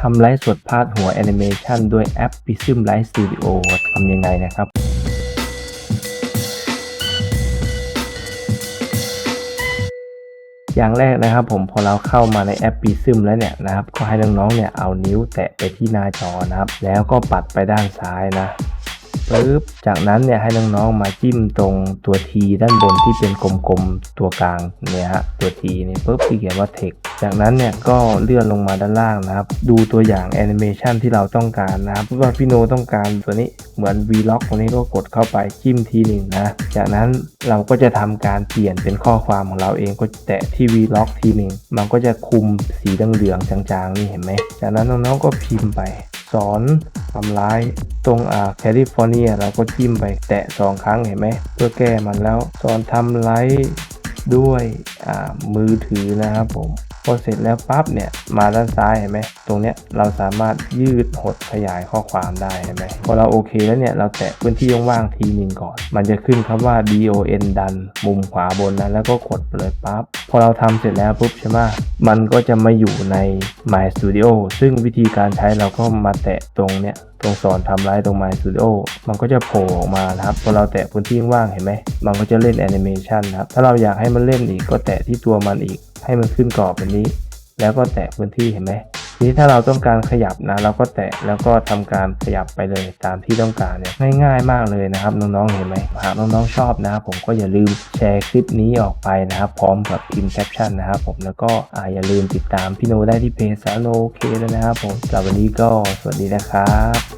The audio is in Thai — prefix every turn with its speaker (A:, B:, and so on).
A: ทำไลฟ์สดพาดหัวแอนิเมชันด้วยแอป Prism Live Studio ทำยังไงนะครับอย่างแรกนะครับผมพอเราเข้ามาในแอป Prism แล้วเนี่ยนะครับ ก็ให้น้องๆเนี่ยเอานิ้วแตะไปที่หน้าจอนะครับ แล้วก็ปัดไปด้านซ้ายนะปึ๊บจากนั้นเนี่ยให้น้องๆมาจิ้มตรงตัว T ด้านบนที่เป็นกลมๆตัวกลางเนี่ยฮะตัว T นี่ปึ๊บที่เขียนว่า Text จากนั้นเนี่ยก็เลื่อนลงมาด้านล่างนะครับ ดูตัวอย่างแอนิเมชันที่เราต้องการนะครับว่าพี่โนต้องการตัวนี้เหมือน Vlog ตรงนี้ก็กดเข้าไปจิ้มทีหนึ่งนะ จากนั้นเราก็จะทำการเปลี่ยนเป็นข้อความของเราเองก็แตะที่ Vlog ทีหนึ่งมันก็จะคุมสีเหลืองๆจางๆนี่เห็นไหม จากนั้นน้องๆก็พิมพ์ไปสอนทำร้ายตรงอ่าแคลิฟอร์เนียเราก็จิ้มไปแตะสองครั้งเห็นไหมเพื่อแก้มันแล้วสอนทำร้ายด้วยอ่ามือถือนะครับผม พอเสร็จแล้วปั๊บเนี่ยมาด้านซ้ายเห็นไหมตรงเนี้ยเราสามารถยืดหดขยายข้อความได้เห็นไหมพอเราโอเคแล้วเนี่ยเราแตะพื้นที่ว่างๆทีนึงก่อน มันจะขึ้นคำว่า don ดันมุมขวาบนนะแล้วก็กดเลยปั๊บพอเราทำเสร็จแล้วปุ๊บใช่ไหมมันก็จะมาอยู่ใน My Studio ซึ่งวิธีการใช้เราก็มาแตะตรงเนี้ยตรงสอนทำไลฟ์ตรง My Studio มันก็จะโผล่ออกมานะครับพอเราแตะพื้นที่ว่างเห็นไหม มันก็จะเล่นแอนิเมชันนะครับ ถ้าเราอยากให้มันเล่นอีกก็แตะที่ตัวมันอีก ให้มันขึ้นกรอบแบบนี้ แล้วก็แตะพื้นที่เห็นไหมทีนี้ถ้าเราต้องการขยับนะ เราก็แตะแล้วก็ทำการขยับไปเลยตามที่ต้องการเนี่ยง่ายๆมากเลยนะครับ น้องๆเห็นไหมหากน้องๆชอบนะครับผมก็อย่าลืมแชร์คลิปนี้ออกไปนะครับ พร้อมกับพิมพ์แคปชั่นนะครับผมแล้วก็ออย่าลืมติดตามพี่โนได้ที่เพจสาโนโอเคเลยนะครับผมสำหรับวันนี้ก็สวัสดีนะครับ